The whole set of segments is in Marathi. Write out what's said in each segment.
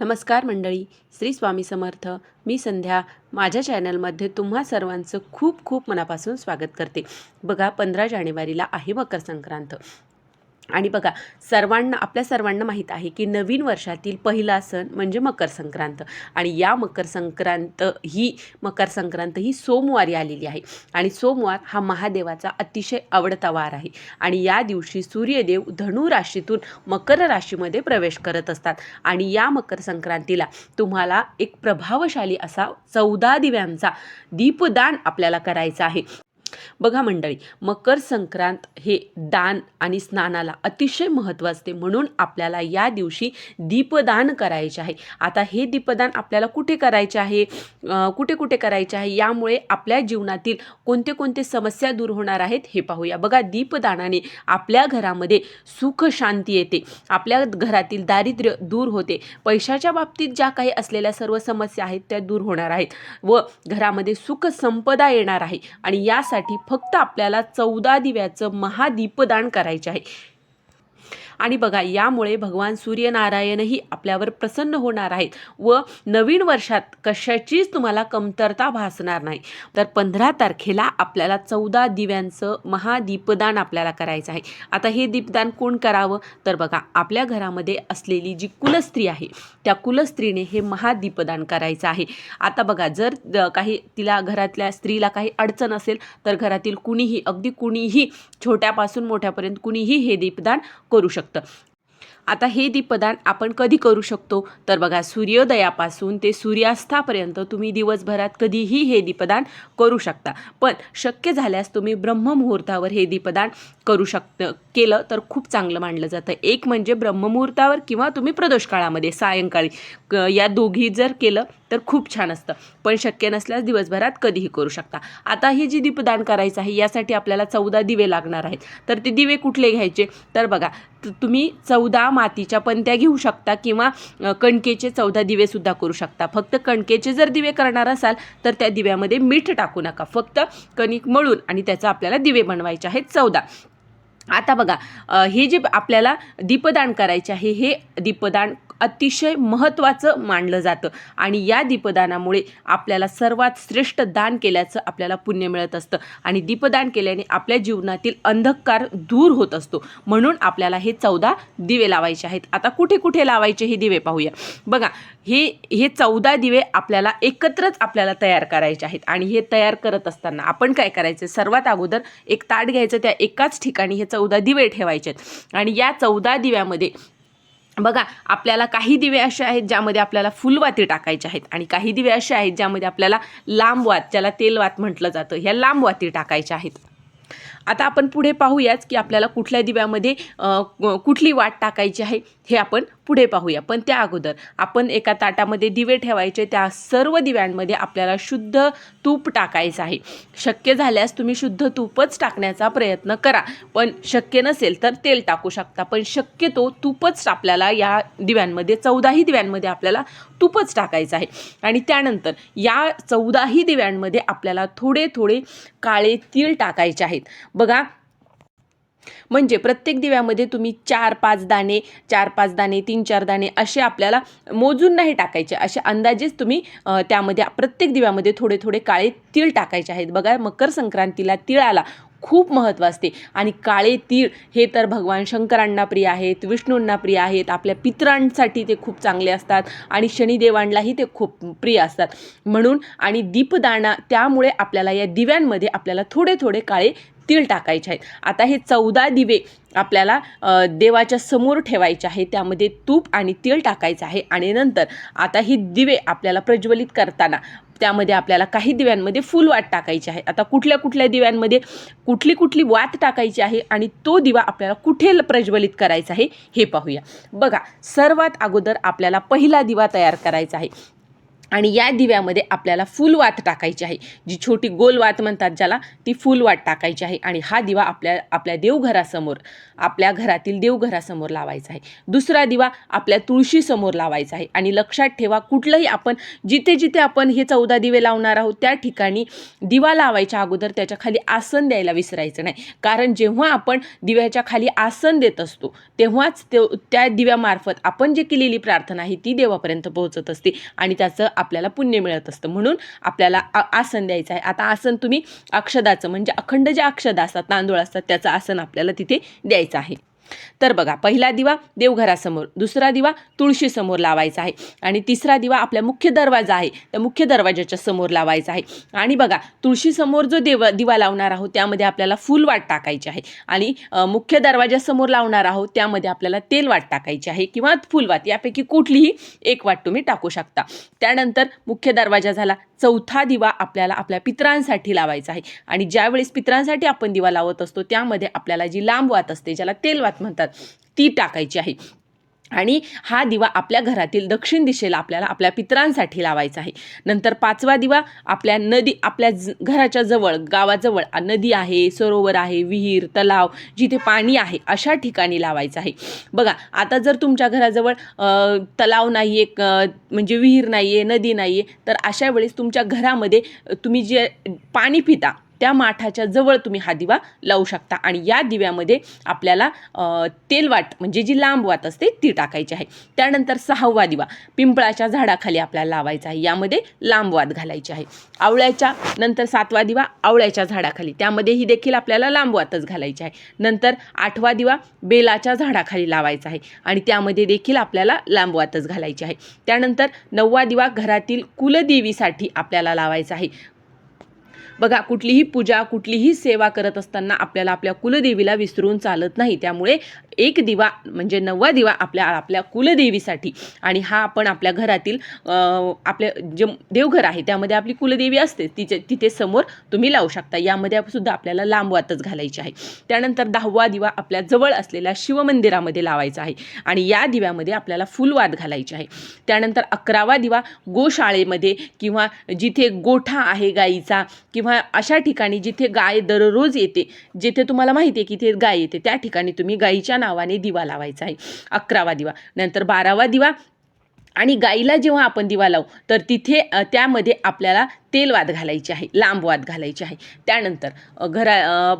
नमस्कार मंडळी श्री स्वामी समर्थ. मी संध्या. माझ्या चॅनलमध्ये तुम्हा सर्वांचं खूप खूप मनापासून स्वागत करते. बघा पंधरा जानेवारीला आहे मकर संक्रांत. आणि बघा सर्वांना आपल्या सर्वांना माहीत आहे की नवीन वर्षातील पहिला सण म्हणजे मकर संक्रांत. आणि या मकर संक्रांत ही मकर संक्रांत ही सोमवारी आलेली आहे. आणि सोमवार हा महादेवाचा अतिशय आवडता वार आहे. आणि या दिवशी सूर्यदेव धनु राशीतून मकर राशीमध्ये प्रवेश करत असतात. आणि या मकर संक्रांतीला तुम्हाला एक प्रभावशाली असा चौदा दिव्यांचा दीपदान आपल्याला करायचा आहे. बघा मंडळी मकर संक्रांत हे दान आणि स्नानाला अतिशय महत्त्व असते. म्हणून आपल्याला या दिवशी दीपदान करायचे आहे. आता हे दीपदान आपल्याला कुठे करायचे आहे? कुठे कुठे करायचे आहे? यामुळे आपल्या जीवनातील कोणते कोणते समस्या दूर होणार आहेत हे पाहूया. बघा दीपदानाने आपल्या घरामध्ये सुख शांती येते. आपल्या घरातील दारिद्र्य दूर होते. पैशाच्या बाबतीत ज्या काही असलेल्या सर्व समस्या आहेत त्या दूर होणार आहेत व घरामध्ये सुख संपदा येणार आहे आणि यासाठी फक्त आपल्याला चौदा दिव्याचं महादीपदान करायचे आहे. आणि बघा यामुळे भगवान सूर्यनारायणही आपल्यावर प्रसन्न होणार आहेत व नवीन वर्षात कशाचीच तुम्हाला कमतरता भासणार नाही. तर पंधरा तारखेला आपल्याला चौदा दिव्यांचं महादीपदान आपल्याला करायचं आहे. आता हे दीपदान कोण करावं? तर बघा आपल्या घरामध्ये असलेली जी कुलस्त्री आहे त्या कुलस्त्रीने हे महादीपदान करायचं आहे. आता बघा जर काही तिला घरातल्या स्त्रीला काही अडचण असेल तर घरातील कुणीही अगदी कुणीही छोट्यापासून मोठ्यापर्यंत कुणीही हे दीपदान करू शकतं. आता हे दीपदान आपण कधी करू शकतो? तर बघा सूर्योदयापासून ते सूर्यास्तापर्यंत तुम्ही दिवसभरात कधीही हे दीपदान करू शकता. पण शक्य झाल्यास तुम्ही ब्रह्ममुहूर्तावर हे दीपदान करू शक केलं तर खूप चांगलं मानलं जातं. एक म्हणजे ब्रह्ममुहूर्तावर किंवा तुम्ही प्रदोष काळामध्ये सायंकाळी या दोघी जर केलं तर खूप छान असतं. पण शक्य नसल्यास दिवसभरात कधीही करू शकता. आता हे जी दीपदान करायचं आहे यासाठी आपल्याला चौदा दिवे लागणार आहेत. तर ते दिवे कुठले घ्यायचे? तर बघा त- तुम्ही चौदा मातीच्या पंत्या घेऊ शकता किंवा कणकेचे चौदा दिवेसुद्धा करू शकता. फक्त कणकेचे जर दिवे करणार असाल तर त्या दिव्यामध्ये मीठ टाकू नका. फक्त कणिक मळून आणि त्याचा आपल्याला दिवे बनवायचे आहेत चौदा. आता बघा हे जे आपल्याला दीपदान करायचे आहे हे दीपदान अतिशय महत्त्वाचं मानलं जातं. आणि या दीपदानामुळे आपल्याला सर्वात श्रेष्ठ दान केल्याचं आपल्याला पुण्य मिळत असतं. आणि दीपदान केल्याने आपल्या जीवनातील अंधकार दूर होत असतो. म्हणून आपल्याला हे चौदा दिवे लावायचे आहेत. आता कुठे कुठे लावायचे हे दिवे पाहूया. बघा हे हे चौदा दिवे आपल्याला एकत्रच आपल्याला तयार करायचे आहेत. आणि हे तयार करत असताना आपण काय करायचं? सर्वात अगोदर एक ताट घ्यायचं. त्या एकाच ठिकाणी हे चौदा दिवे ठेवायचे आहेत. आणि या चौदा दिव्यामध्ये बघा आपल्याला काही दिवे असे आहेत ज्यामध्ये आपल्याला फुलवाती टाकायचे आहेत आणि काही दिवे असे आहेत ज्यामध्ये आपल्याला लांबवात ज्याला तेलवात म्हटलं जातं ह्या लांबवाती टाकायच्या आहेत. आता आपण पुढे पाहूयाच की आपल्याला कुठल्या दिव्यामध्ये कुठली वाट टाकायची आहे हे आपण पुढे पाहूया. पण त्या अगोदर आपण एका ताटामध्ये दिवे ठेवायचे त्या सर्व दिव्यांमध्ये आपल्याला शुद्ध तूप टाकायचं आहे. शक्य झाल्यास तुम्ही शुद्ध तूपच टाकण्याचा प्रयत्न करा. पण शक्य नसेल तर तेल टाकू शकता. पण शक्यतो तूपच आपल्याला या दिव्यांमध्ये चौदाही दिव्यांमध्ये आपल्याला तूपच टाकायचं आहे. आणि त्यानंतर या चौदाही दिव्यांमध्ये आपल्याला थोडे थोडे काळे तीळ टाकायचे आहेत. बघा. म्हणजे प्रत्येक दिव्यामध्ये तुम्ही चार पाच दाणे चार पाच दाणे तीन चार दाणे असे आपल्याला मोजून नाही टाकायचे. असे अंदाजेच तुम्ही त्यामध्ये प्रत्येक दिव्यामध्ये थोडे थोडे काळे तीळ टाकायचे आहेत. बघा मकर संक्रांतीला तिळाला खूप महत्त्व असते. आणि काळे तीळ हे तर भगवान शंकरांना प्रिय आहेत विष्णूंना प्रिय आहेत आपल्या पितरांसाठी ते खूप चांगले असतात आणि शनिदेवांनाही ते खूप प्रिय असतात. म्हणून आणि दीपदाना त्यामुळे आपल्याला या दिव्यांमध्ये आपल्याला थोडे थोडे काळे तीळ टाकायचे आहेत. आता हे चौदा दिवे आपल्याला देवाच्या समोर ठेवायचे आहे. त्यामध्ये तूप आणि तीळ टाकायचं आहे. आणि नंतर आता ही दिवे आपल्याला प्रज्वलित करताना त्यामध्ये आपल्याला काही दिव्यांमध्ये फुल वाट टाकायची आहे. आता कुठल्या कुठल्या दिव्यांमध्ये कुठली कुठली वात टाकायची आहे आणि तो दिवा आपल्याला कुठे प्रज्वलित करायचा आहे हे पाहूया. बघा सर्वात अगोदर आपल्याला पहिला दिवा तयार करायचा आहे. आणि या दिव्यामध्ये आपल्याला फुल वात टाकायची आहे. जी छोटी गोल वात म्हणतात ज्याला ती फुल वात टाकायची आहे. आणि हा दिवा आपल्या आपल्या देवघरासमोर आपल्या घरातील देवघरासमोर लावायचा आहे. दुसरा दिवा आपल्या तुळशीसमोर लावायचा आहे. आणि लक्षात ठेवा कुठलंही आपण जिथे जिथे आपण हे चौदा दिवे लावणार आहोत त्या ठिकाणी दिवा लावायच्या अगोदर त्याच्याखाली आसन द्यायला विसरायचं नाही. कारण जेव्हा आपण दिव्याच्या खाली आसन देत असतो तेव्हाच ते त्या दिव्यामार्फत आपण जे केलेली प्रार्थना आहे ती देवापर्यंत पोहोचत असते. आणि त्याचं आपल्याला पुण्य मिळत असतं. म्हणून आपल्याला आसन द्यायचं आहे. आता आसन तुम्ही अक्षदाचं म्हणजे अखंड जे अक्षदा असतात तांदूळ असतात त्याचं आसन आपल्याला तिथे द्यायचं आहे. तर बघा पहिला दिवा देवघरासमोर दुसरा दिवा तुळशीसमोर लावायचा आहे. आणि तिसरा दिवा आपल्या मुख्य दरवाजा आहे त्या मुख्य दरवाजाच्या समोर लावायचा आहे. आणि बघा तुळशीसमोर जो देव दिवा लावणार आहोत त्यामध्ये आपल्याला फुल वाट टाकायची आहे. आणि मुख्य दरवाजासमोर लावणार आहोत त्यामध्ये आपल्याला तेल वाट टाकायची आहे किंवा फुलवात यापैकी कुठलीही एक वाट तुम्ही टाकू शकता. त्यानंतर मुख्य दरवाजा झाला चौथा दिवा आपल्याला आपल्या पितरांसाठी लावायचा आहे. आणि ज्यावेळेस पितरांसाठी आपण दिवा लावत असतो त्यामध्ये आपल्याला जी लांब वात असते ज्याला तेल वात म्हणतात ती टाकायची आहे. आणि हा दिवा आपल्या घरातील दक्षिण दिशेला आपल्याला आपल्या पितरांसाठी लावायचा आहे. नंतर पाचवा दिवा आपल्या नदी आपल्या ज घराच्या जवळ गावाजवळ नदी आहे सरोवर आहे विहीर तलाव जिथे पाणी आहे अशा ठिकाणी लावायचं आहे. बघा आता जर तुमच्या घराजवळ तलाव नाही आहे म्हणजे विहीर नाही आहे नदी नाही आहे तर अशा वेळेस तुमच्या घरामध्ये तुम्ही जे पाणी पिता त्या माठाच्या जवळ तुम्ही हा दिवा लावू शकता. आणि या दिव्यामध्ये आपल्याला तेलवाट म्हणजे जी लांब वात असते ती टाकायची आहे. त्यानंतर सहावा दिवा पिंपळाच्या झाडाखाली आपल्याला लावायचा आहे. यामध्ये लांब वात घालायची आहे. आवळ्याच्या नंतर सातवा दिवा आवळ्याच्या झाडाखाली. त्यामध्येही देखील आपल्याला लांब वातच घालायची आहे. नंतर आठवा दिवा बेलाच्या झाडाखाली लावायचा आहे. आणि त्यामध्ये देखील आपल्याला लांब वातच घालायची आहे. त्यानंतर नववा दिवा घरातील कुलदेवीसाठी आपल्याला लावायचा आहे. बघा कुठलीही पूजा कुठलीही सेवा करत असताना आपल्याला आपल्या कुलदेवीला विसरून चालत नाही. त्यामुळे एक दिवा म्हणजे नववा दिवा आपल्या आपल्या कुलदेवीसाठी. आणि हा आपण आपल्या घरातील आपल्या जे देवघर आहे त्यामध्ये आपली कुलदेवी असते. तिचे तिथे समोर तुम्ही लावू शकता. यामध्ये सुद्धा आपल्याला लांबवातच घालायची आहे. त्यानंतर दहावा दिवा आपल्या जवळ असलेल्या शिवमंदिरामध्ये लावायचा आहे. आणि या दिव्यामध्ये आपल्याला फुलवात घालायची आहे. त्यानंतर अकरावा दिवा गोशाळेमध्ये किंवा जिथे गोठा आहे गाईचा किंवा अशा ठिकाणी जिथे गाय दररोज येते जिथे तुम्हाला माहिती आहे की ते गाय येते त्या ठिकाणी तुम्ही गाईच्या नावाने दिवा लावायचा आहे. अकरावा दिवा. नंतर बारावा दिवा. आणि गाईला जेव्हा आपण दिवा लावू तर तिथे त्यामध्ये आपल्याला तेलवाद घालायची आहे लांबवाद घालायची आहे. त्यानंतर घरा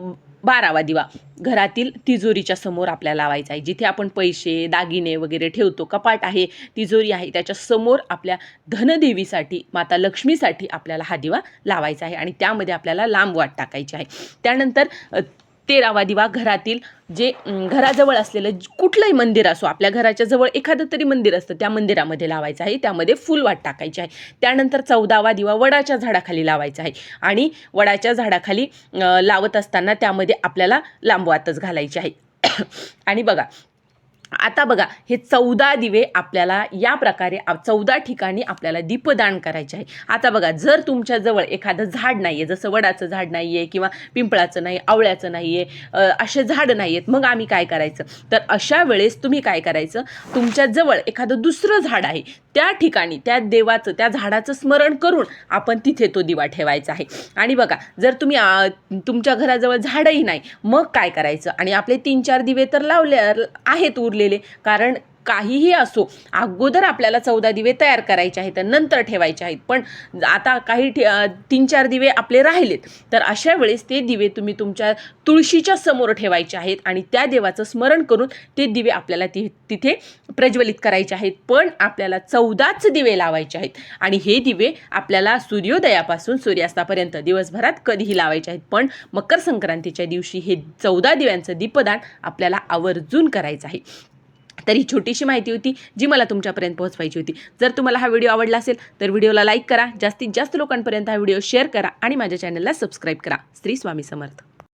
बारावा दिवा. घरातील तिजोरीच्या समोर आपल्याला लावायचा आहे. जिथे आपण पैसे दागिने वगैरे ठेवतो कपाट आहे तिजोरी आहे त्याच्यासमोर आपल्या धनदेवीसाठी माता लक्ष्मीसाठी आपल्याला हा दिवा लावायचा आहे आणि त्यामध्ये आपल्याला लांब वाट टाकायची आहे. त्यानंतर तेरावा दिवा घरातील जे घराजवळ असलेलं कुठलंही मंदिर असो आपल्या घराच्या जवळ एखादं तरी मंदिर असतं त्या मंदिरामध्ये लावायचं आहे. त्यामध्ये फुलवाट टाकायची आहे. त्यानंतर चौदावा दिवा वडाच्या झाडाखाली लावायचा आहे. आणि वडाच्या झाडाखाली लावत असताना त्यामध्ये आपल्याला लांबवातच घालायची आहे. आणि बघा आता बघा हे चौदा दिवे आपल्याला या प्रकारे चौदा ठिकाणी आपल्याला दीपदान करायचे आहे. आता बघा जर तुमच्याजवळ एखादं झाड नाही आहे जसं वडाचं झाड नाही आहे किंवा पिंपळाचं नाही आवळ्याचं नाही आहे असे झाडं नाही आहेत मग आम्ही काय करायचं? तर अशा वेळेस तुम्ही काय करायचं? तुमच्याजवळ एखादं दुसरं झाड आहे त्या ठिकाणी त्या देवाचं त्या झाडाचं स्मरण करून आपण तिथे तो दिवा ठेवायचा आहे. आणि बघा जर तुम्ही तुमच्या घराजवळ झाडही नाही मग काय करायचं? आणि आपले तीन चार दिवे तर लावले आहेत उरले उरलेले कारण काहीही असो अगोदर आपल्याला चौदा दिवे तयार करायचे आहेत नंतर ठेवायचे आहेत. पण आता काही ठे तीन चार दिवे आपले राहिलेत. तर अशा वेळेस ते दिवे तुम्ही तुमच्या तुळशीच्या समोर ठेवायचे आहेत आणि त्या देवाचं स्मरण करून ते दिवे आपल्याला ति तिथे प्रज्वलित करायचे आहेत. पण आपल्याला चौदाच दिवे लावायचे आहेत आणि हे दिवे आपल्याला सूर्योदयापासून सूर्यास्तापर्यंत दिवसभरात कधीही लावायचे आहेत. पण मकर संक्रांतीच्या दिवशी हे चौदा दिव्यांचं दीपदान आपल्याला आवर्जून करायचं आहे. तर ही छोटीशी माहिती होती जी मला तुमच्यापर्यंत पोहोचवायची होती. जर तुम्हाला हा व्हिडिओ आवडला असेल तर व्हिडिओला लाईक करा. जास्तीत जास्त लोकांपर्यंत हा व्हिडिओ शेअर करा आणि माझ्या चॅनलला सबस्क्राईब करा. स्त्री स्वामी समर्थ.